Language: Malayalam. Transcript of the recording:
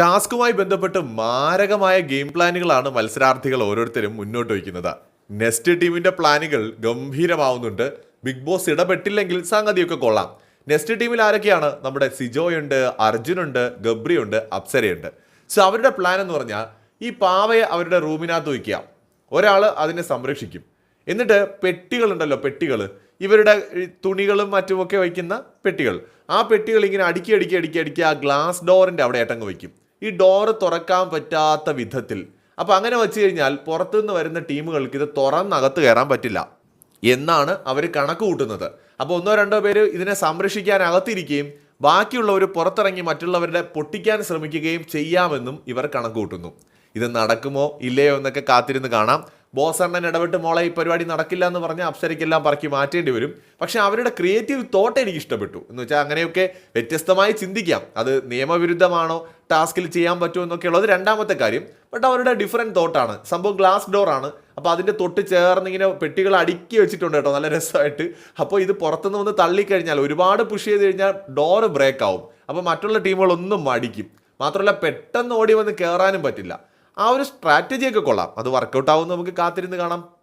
ടാസ്കുമായി ബന്ധപ്പെട്ട് മാരകമായ ഗെയിം പ്ലാനുകളാണ് മത്സരാർത്ഥികൾ ഓരോരുത്തരും മുന്നോട്ട് വയ്ക്കുന്നത്. നെസ്റ്റ് ടീമിന്റെ പ്ലാനുകൾ ഗംഭീരമാവുന്നുണ്ട്. ബിഗ് ബോസ് ഇടപെട്ടില്ലെങ്കിൽ സംഗതിയൊക്കെ കൊള്ളാം. നെസ്റ്റ് ടീമിൽ ആരൊക്കെയാണ്? നമ്മുടെ സിജോയുണ്ട് അർജുനുണ്ട് ഗബ്രിയുണ്ട് അപ്സരയുണ്ട്. സോ അവരുടെ പ്ലാൻ എന്ന് പറഞ്ഞാൽ ഈ പാവയെ അവരുടെ റൂമിനകത്ത് വയ്ക്കുക. ഒരാൾ അതിനെ സംരക്ഷിക്കും. എന്നിട്ട് പെട്ടികളുണ്ടല്ലോ പെട്ടികൾ ഇവരുടെ തുണികളും മറ്റുമൊക്കെ വയ്ക്കുന്ന പെട്ടികൾ. ആ പെട്ടികൾ ഇങ്ങനെ അടുക്കി അടുക്കി അടുക്കി അടുക്കി ആ ഗ്ലാസ് ഡോറിന്റെ അവിടെ ഏട്ടങ്ങ് വയ്ക്കും. ഈ ഡോറ് തുറക്കാൻ പറ്റാത്ത വിധത്തിൽ. അപ്പോൾ അങ്ങനെ വെച്ച് കഴിഞ്ഞാൽ പുറത്തുനിന്ന് വരുന്ന ടീമുകൾക്ക് ഇത് തുറന്നകത്ത് കയറാൻ പറ്റില്ല. എന്നാണ് അവർ കണക്ക് കൂട്ടുന്നത്. അപ്പോൾ ഒന്നോ രണ്ടോ പേര് ഇതിനെ സംരക്ഷിക്കാൻ അകത്തിരിക്കുകയും ബാക്കിയുള്ളവർ പുറത്തിറങ്ങി മറ്റുള്ളവരുടെ പൊട്ടിക്കാൻ ശ്രമിക്കുകയും ചെയ്യാമെന്നും ഇവർ കണക്ക് കൂട്ടുന്നു. ഇത് നടക്കുമോ ഇല്ലയോ എന്നൊക്കെ കാത്തിരുന്ന് കാണാം. ബോസ് അണ്ണൻ ഇടപെട്ട് മോളെ ഈ പരിപാടി നടക്കില്ല എന്ന് പറഞ്ഞ് അപ്സരയ്ക്കെല്ലാം പറക്കി മാറ്റേണ്ടി വരും. പക്ഷേ അവരുടെ ക്രിയേറ്റീവ് തോട്ട് എനിക്ക് ഇഷ്ടപ്പെട്ടു. എന്ന് വെച്ചാൽ അങ്ങനെയൊക്കെ വ്യത്യസ്തമായി ചിന്തിക്കാം. അത് നിയമവിരുദ്ധമാണോ ടാസ്കിൽ ചെയ്യാൻ പറ്റുമോ എന്നൊക്കെ ഉള്ളത് രണ്ടാമത്തെ കാര്യം. ബട്ട് അവരുടെ ഡിഫറെന്റ് തോട്ടാണ്. സംഭവം ഗ്ലാസ് ഡോറാണ് അപ്പോൾ അതിന്റെ തൊട്ട് ചേർന്ന് ഇങ്ങനെ പെട്ടികൾ അടുക്കി വെച്ചിട്ടുണ്ട് കേട്ടോ നല്ല രസമായിട്ട്. അപ്പോൾ ഇത് പുറത്തുനിന്ന് വന്ന് തള്ളിക്കഴിഞ്ഞാൽ ഒരുപാട് പുഷ് ചെയ്ത് കഴിഞ്ഞാൽ ഡോറ് ബ്രേക്ക് ആവും. അപ്പോൾ മറ്റുള്ള ടീമുകളൊന്നും മടിക്കും. മാത്രമല്ല പെട്ടെന്ന് ഓടി വന്ന് കയറാനും പറ്റില്ല. ആ ഒരു സ്ട്രാറ്റജിയൊക്കെ കൊള്ളാം. അത് വർക്കൗട്ട് ആവും നമുക്ക് കാത്തിരുന്ന് കാണാം.